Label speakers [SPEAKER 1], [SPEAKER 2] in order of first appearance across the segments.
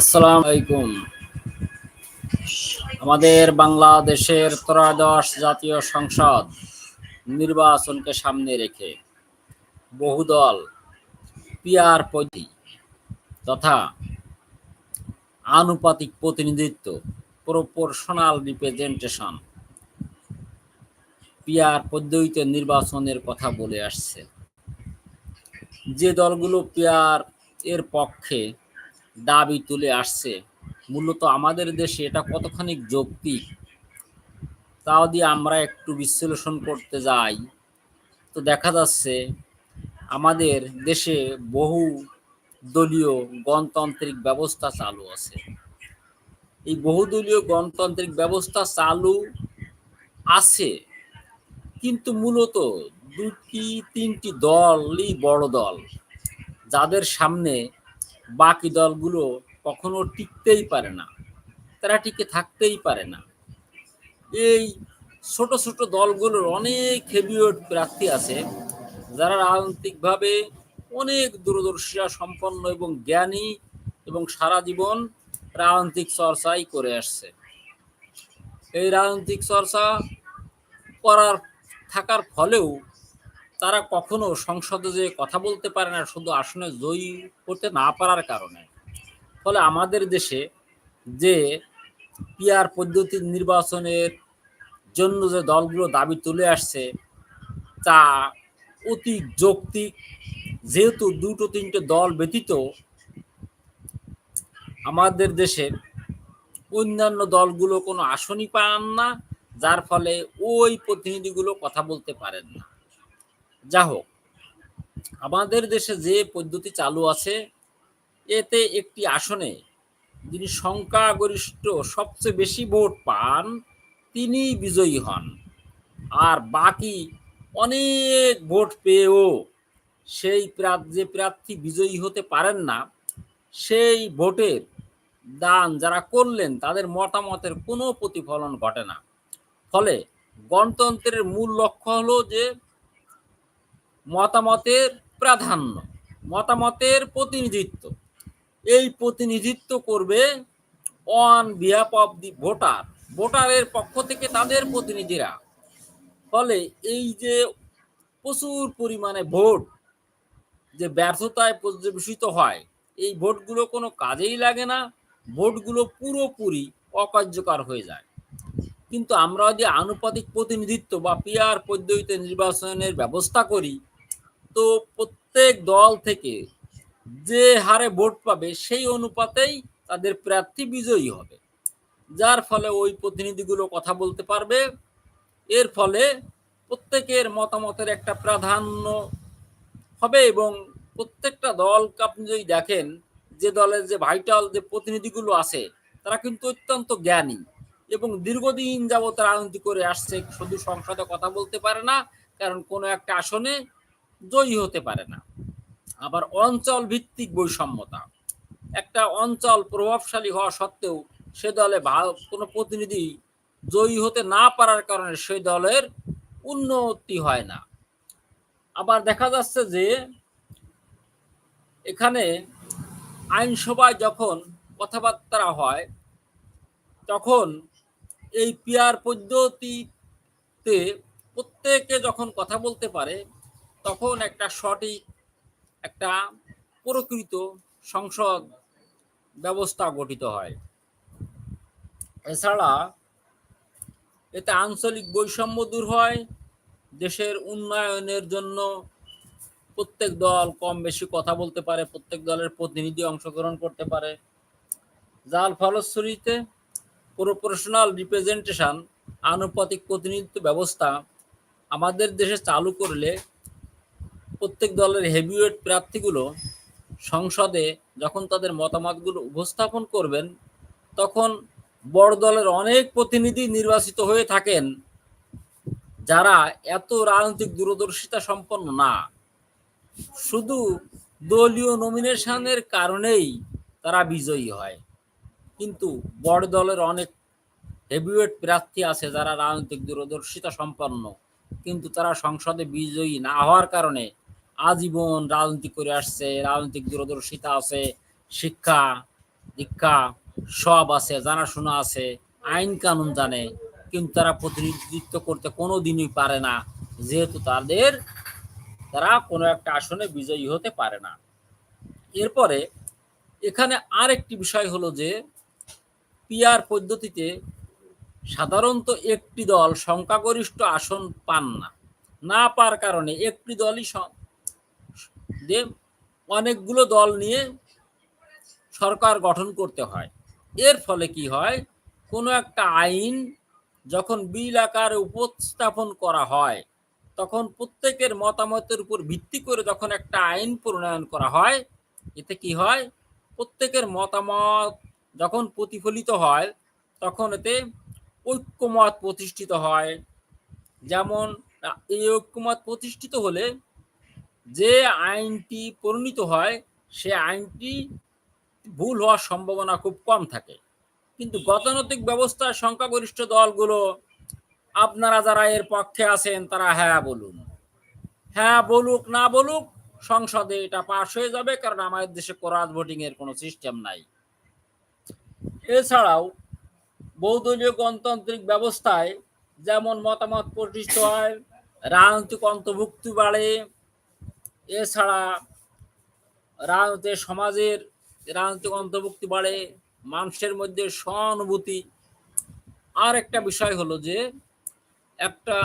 [SPEAKER 1] আসসালামু আলাইকুম। আমাদের বাংলাদেশের ত্রয়োদশ জাতীয় সংসদ নির্বাচনকে সামনে রেখে বহুদল পিয়ার পদ্ধতি তথা আনুপাতিক প্রতিনিধিত্ব, প্রপোর্শনাল রিপ্রেজেন্টেশন পিয়ার পদ্ধতিতে নির্বাচনের কথা বলে আসছে। যে দলগুলো পিয়ার এর পক্ষে দাবি তুলে আসছে। মূলত আমাদের দেশে এটা কতখানি যৌক্তিক, তাও দিয়ে আমরা একটু বিশ্লেষণ করতে যাই। তো দেখা যাচ্ছে, আমাদের দেশে বহু দলীয় গণতান্ত্রিক ব্যবস্থা চালু আছে। এই বহুদলীয় গণতান্ত্রিক ব্যবস্থা চালু আছে, কিন্তু মূলত দুটি, তিনটি দলই বড় দল। যাদের সামনে বাকি দলগুলো কখনো টিকতেই পারে না। তারা টিকে থাকতেই পারে না। এই ছোট ছোট দলগুলোর অনেক হেভিওয়েট প্রার্থী আছে, যারা রাজনৈতিকভাবে অনেক দূরদর্শিতা, সম্পন্ন এবং জ্ঞানী এবং সারা জীবন রাজনৈতিক চর্চাই করে আসছে। এই রাজনৈতিক চর্চা করার, থাকার ফলেও তারা কখনো সংসদে যে কথা বলতে পারে না, শুধু আসনে জয়ী করতে না পারার কারণে। ফলে আমাদের দেশে যে পিয়ার পদ্ধতির নির্বাচনের জন্য যে দলগুলো দাবি তুলে আসছে, তা অতি যৌক্তিক। যেহেতু দুটো তিনটে দল ব্যতীত আমাদের দেশের অন্যান্য দলগুলো কোনো আসনই পান না, যার ফলে ওই প্রতিনিধিগুলো কথা বলতে পারেন না। যা হোক আমাদের দেশে যে পদ্ধতি চালু আছে, এতে একটি আসনে যিনি সংখ্যাগরিষ্ঠ, সবচেয়ে বেশি ভোট পান তিনি বিজয়ী হন। আর বাকি অনেক ভোট পেয়েও সেই যে প্রার্থী বিজয়ী হতে পারেন না, সেই ভোটের দান যারা করলেন, তাদের মতামতের কোনো প্রতিফলন ঘটে না। ফলে গণতন্ত্রের মূল লক্ষ্য হলো যে মতামতের প্রাধান্য, মতামতের প্রতিনিধিত্ব। এই প্রতিনিধিত্ব করবে on behalf of the voter ভোটারের পক্ষ থেকে তাদের প্রতিনিধিরা। ফলে এই যে প্রচুর পরিমাণে ভোট যে ব্যর্থতায় পর্যবেসিত হয়, এই ভোটগুলো কোনো কাজেই লাগে না। ভোটগুলো পুরোপুরি অকার্যকর হয়ে যায়। কিন্তু আমরা যদি আনুপাতিক প্রতিনিধিত্ব বা পিয়ার পদ্ধতিতে নির্বাচনের ব্যবস্থা করি তো প্রত্যেক দল থেকে যে হারে ভোট পাবে সেই অনুপাতেই তাদের প্রার্থী বিজয়ী হবে। যার ফলে ওই প্রতিনিধিগুলো কথা বলতে পারবে। এর ফলে প্রত্যেকের মতামতের একটা প্রাধান্য হবে এবং প্রত্যেকটা দল আপনি যদি দেখেন, যে দলের যে ভাইটাল যে প্রতিনিধিগুলো আছে, তারা কিন্তু অত্যন্ত জ্ঞানী এবং দীর্ঘদিন যাবত রাজনীতি করে আসছে। শুধু সংসদে কথা বলতে পারে না, কারণ কোনো একটা আসনে জয়ী হতে পারে না। আবার অঞ্চল ভিত্তিক বৈষম্যতা। একটা অঞ্চল প্রভাবশালী হওয়া সত্ত্বেও সে দলে কোনো প্রতিনিধি জয়ী হতে না পারার কারণে সেই দলের উন্নতি হয় না। আবার দেখা যাচ্ছে যে এখানে আইনসভায় যখন কথাবার্তা হয়, তখন এই পিয়ার পদ্ধতিতে প্রত্যেকে যখন কথা বলতে পারে তখন একটা সঠিক, একটা প্রকৃত সংসদ ব্যবস্থা গঠিত হয়। এছাড়া এতে আঞ্চলিক বৈষম্য দূর হয়, দেশের উন্নয়নের জন্য প্রত্যেক দল কম বেশি কথা বলতে পারে, প্রত্যেক দলের প্রতিনিধি অংশগ্রহণ করতে পারে। যার ফলশ্রুতিতে প্রপোর্শনাল রিপ্রেজেন্টেশন, আনুপাতিক প্রতিনিধিত্ব ব্যবস্থা আমাদের দেশে চালু করলে প্রত্যেক দলের হেভিওয়েট প্রার্থীগুলো সংসদে যখন তাদের মতামতগুলো উপস্থাপন করবেন, তখন বড় দলের অনেক প্রতিনিধি নির্বাচিত হয়ে থাকেন, যারা এত রাজনৈতিক দূরদর্শিতা সম্পন্ন না। শুধু দলীয় নমিনেশনের কারণেই তারা বিজয়ী হয়। কিন্তু বড় দলের অনেক হেভিওয়েট প্রার্থী আছে যারা রাজনৈতিক দূরদর্শিতা সম্পন্ন, কিন্তু তারা সংসদে বিজয়ী না হওয়ার কারণে আজীবন রাজনীতি করে আসছে, রাজনৈতিক দূরদর্শিতা আছে, শিক্ষা, দীক্ষা সব আছে, জানাশোনা আছে, আইন কানুন জানে, কিন্তু তারা প্রতিনিধিত্ব করতে কোনো দিনই পারে না, যেহেতু তাদের, তারা কোনো একটা আসনে বিজয়ী হতে পারে না। এরপরে এখানে আর একটি বিষয় হলো যে, পিআর পদ্ধতিতে সাধারণত একটি দল সংখ্যাগরিষ্ঠ আসন পান না। না পার কারণে একটি দলই যে অনেকগুলো দল নিয়ে সরকার গঠন করতে হয়। এর ফলে কি হয়? কোনো একটা আইন যখন বিল আকারে উপস্থাপন করা হয়, তখন প্রত্যেকের মতামতের উপর ভিত্তি করে যখন একটা আইন প্রণয়ন করা হয়, এতে কি হয়? প্রত্যেকের মতামত যখন প্রতিফলিত হয়, তখন এতে ঐক্যমত প্রতিষ্ঠিত হয়। যেমন এই ঐক্যমত প্রতিষ্ঠিত হলে যে আইনটি প্রণীত হয়, সে আইনটি ভুল হওয়ার সম্ভাবনা খুব কম থাকে। কিন্তু গতানৈতিক ব্যবস্থার সংখ্যাগরিষ্ঠ দলগুলো, আপনারা যারা এর পক্ষে আছেন, তারা হ্যাঁ বলুন। হ্যাঁ বলুক, না বলুক, সংসদে এটা পাশ হয়ে যাবে, কারণ আমাদের দেশে কোরাস ভোটিং এর কোনো সিস্টেম নাই। এছাড়াও, বহুদলীয় গণতান্ত্রিক ব্যবস্থায় যেমন মতামত প্রতিষ্ঠিত হয় রাজনৈতিক অন্তর্ভুক্তি বাড়ে এছাড়া রাজনৈতিক সমাজের রাজনৈতিক অন্তর্ভুক্তি বাড়ে, মানুষের মধ্যে সহানুভূতি। আর একটা বিষয় হলো যে, একটা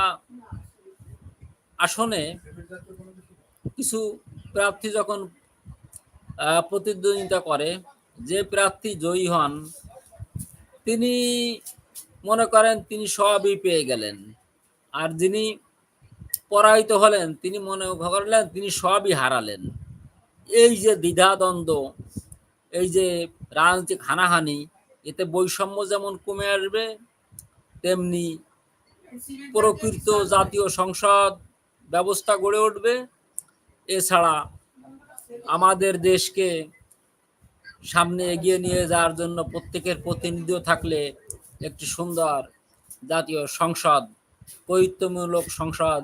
[SPEAKER 1] আসনে কিছু প্রার্থী যখন প্রতিদ্বন্দ্বিতা করে, যে প্রার্থী জয়ী হন, তিনি মনে করেন তিনি সবই পেয়ে গেলেন। আর যিনি পরাজিত হলেন, তিনি মনে করলেন তিনি সবই হারালেন। এই যে দ্বিধাদ্বন্দ্ব, এই যে রাজনৈতিক হানাহানি, এতে বৈষম্য যেমন কমে আসবে, তেমনি প্রকৃত জাতীয় সংসদ ব্যবস্থা গড়ে উঠবে। এছাড়া আমাদের দেশকে সামনে এগিয়ে নিয়ে যাওয়ার জন্য প্রত্যেকের প্রতিনিধিও থাকলে একটি সুন্দর জাতীয় সংসদ পৈত্রমূলক সংসদ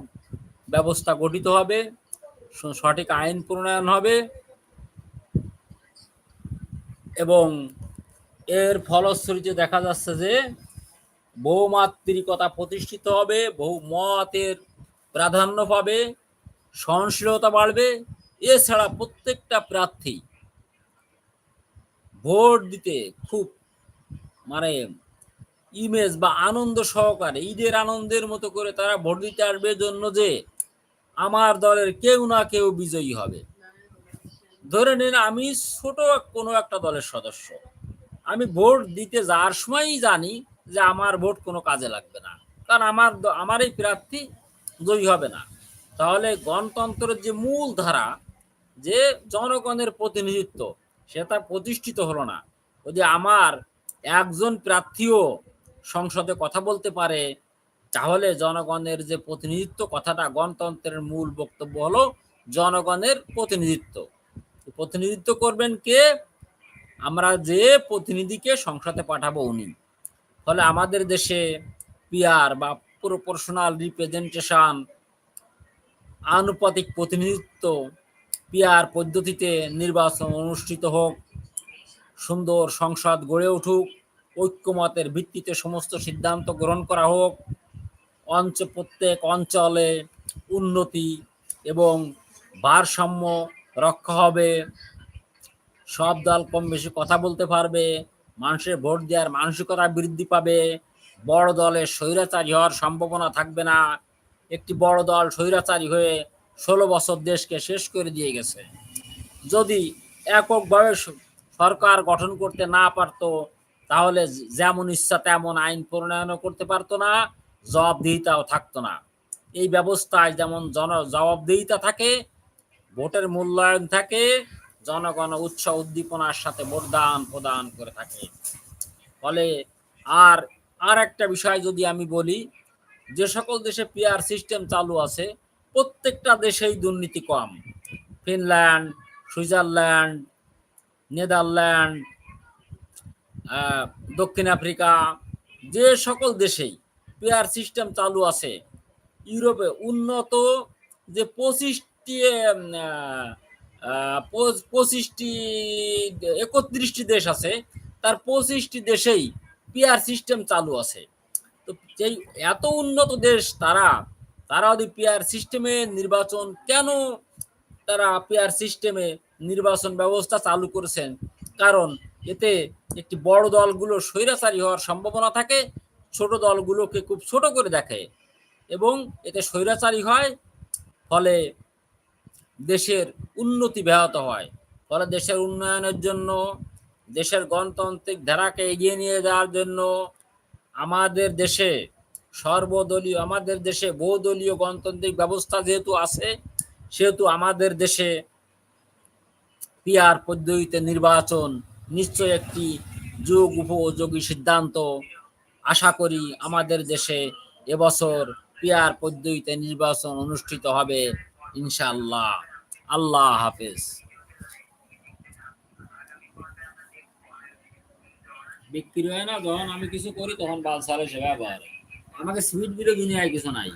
[SPEAKER 1] ব্যবস্থা গঠিত হবে সঠিক আইন প্রণয়ন হবে এবং এর ফলশ্রুতিতে দেখা যাচ্ছে যে বহুমাত্রিকতা প্রতিষ্ঠিত হবে বহু মতের প্রাধান্য পাবে, সহনশীলতা বাড়বে। এছাড়া প্রত্যেকটা প্রার্থী ভোট দিতে খুব মানে ইমেজ বা আনন্দ সহকারে, ঈদের আনন্দের মতো করে তারা ভোট দিতে আসবে। জন্য যে আমার দলের কেউ না কেউ বিজয়ী হবে। ধরে নিন আমি ছোট কোনো একটা দলের সদস্য। আমি ভোট দিতে যাওয়ার সময়ই জানি যে আমার ভোট কোনো কাজে লাগবে না। কারণ আমার আমার এই প্রার্থী জয়ী হবে না। তাহলে গণতন্ত্রের যে মূল ধারা, যে জনগণের প্রতিনিধিত্ব, সেটা প্রতিষ্ঠিত হলো না। যদি আমার একজন প্রার্থীও সংসদে কথা বলতে পারে তাহলে জনগণের যে প্রতিনিধিত্ব কথাটা গণতন্ত্রের মূল বক্তব্য হলো জনগণের প্রতিনিধিত্ব। প্রতিনিধিত্ব করবেন কে? আমরা যে প্রতিনিধিকে সংসদে পাঠাবো উনি। ফলে আমাদের দেশে পিআর বা প্রপোর্শনাল রিপ্রেজেন্টেশন, আনুপাতিক প্রতিনিধিত্ব পিয়ার পদ্ধতিতে নির্বাচন অনুষ্ঠিত হোক, সুন্দর সংসদ গড়ে উঠুক, ঐক্যমতের ভিত্তিতে সমস্ত সিদ্ধান্ত গ্রহণ করা হোক অঞ্চ, প্রত্যেক অঞ্চলে উন্নতি এবং ভারসাম্য রক্ষা হবে। সব দল কম বেশি কথা বলতে পারবে, মানুষের ভোট দেওয়ার মানসিকতা বৃদ্ধি পাবে, বড় দলের স্বৈরাচারী হওয়ার সম্ভাবনা থাকবে না। একটি বড় দল স্বৈরাচারী হয়ে ষোলো বছর দেশকে শেষ করে দিয়ে গেছে। যদি এককভাবে সরকার গঠন করতে না পারতো, তাহলে যেমন ইচ্ছা তেমন আইন প্রণয়নও করতে পারতো না। জবাবদিহিতাও থাকতো না। এই ব্যবস্থায় যেমন জন, জবাবদিহিতা থাকে, ভোটের মূল্যায়ন থাকে, জনগণ উৎসাহ উদ্দীপনার সাথে ভোটদান প্রদান করে থাকে। ফলে আর আর একটা বিষয় যদি আমি বলি, যে সকল দেশে পিআর সিস্টেম চালু আছে, প্রত্যেকটা দেশেই দুর্নীতি কম। ফিনল্যান্ড, সুইজারল্যান্ড, নেদারল্যান্ড দক্ষিণ আফ্রিকা, যে সকল দেশেই পেয়ার সিস্টেম চালু আছে। ইউরোপে উন্নত যে পঁচিশটি পঁচিশটি, একত্রিশটি দেশ আছে, তার পঁচিশটি দেশেই পিআর সিস্টেম চালু আছে। তো যেই এত উন্নত দেশ তারা তারা যদি পিআর সিস্টেমে নির্বাচন কেন তারা পিআর সিস্টেমে নির্বাচন ব্যবস্থা চালু করেছেন? কারণ এতে একটি বড় দলগুলো স্বৈরাচারী হওয়ার সম্ভাবনা থাকে ছোট দলগুলোকে খুব ছোট করে দেখে এবং এতে স্বৈরাচারী হয়, ফলে দেশের উন্নতি ব্যাহত হয়। ফলে দেশের উন্নয়নের জন্য, দেশের গণতান্ত্রিক ধারাকে এগিয়ে নিয়ে যাওয়ার জন্য আমাদের দেশে সর্বদলীয়, আমাদের দেশে বহুদলীয় গণতান্ত্রিক ব্যবস্থা যেহেতু আছে, সেহেতু আমাদের দেশে পিয়ার পদ্ধতিতে নির্বাচন নিশ্চয় একটি যুগ উপযোগী সিদ্ধান্ত আশা করি আমাদের দেশে এবছর পিআর পদ্ধতিতে নির্বাচন অনুষ্ঠিত হবে ইনশাআল্লাহ। আল্লাহ হাফেজ। বিক্রি হয় না যখন আমি কিছু করি তখন বাল সালে সে ব্যবহার। আমাকে সুইট বিলে দুনিয়ায় কিছু নাই।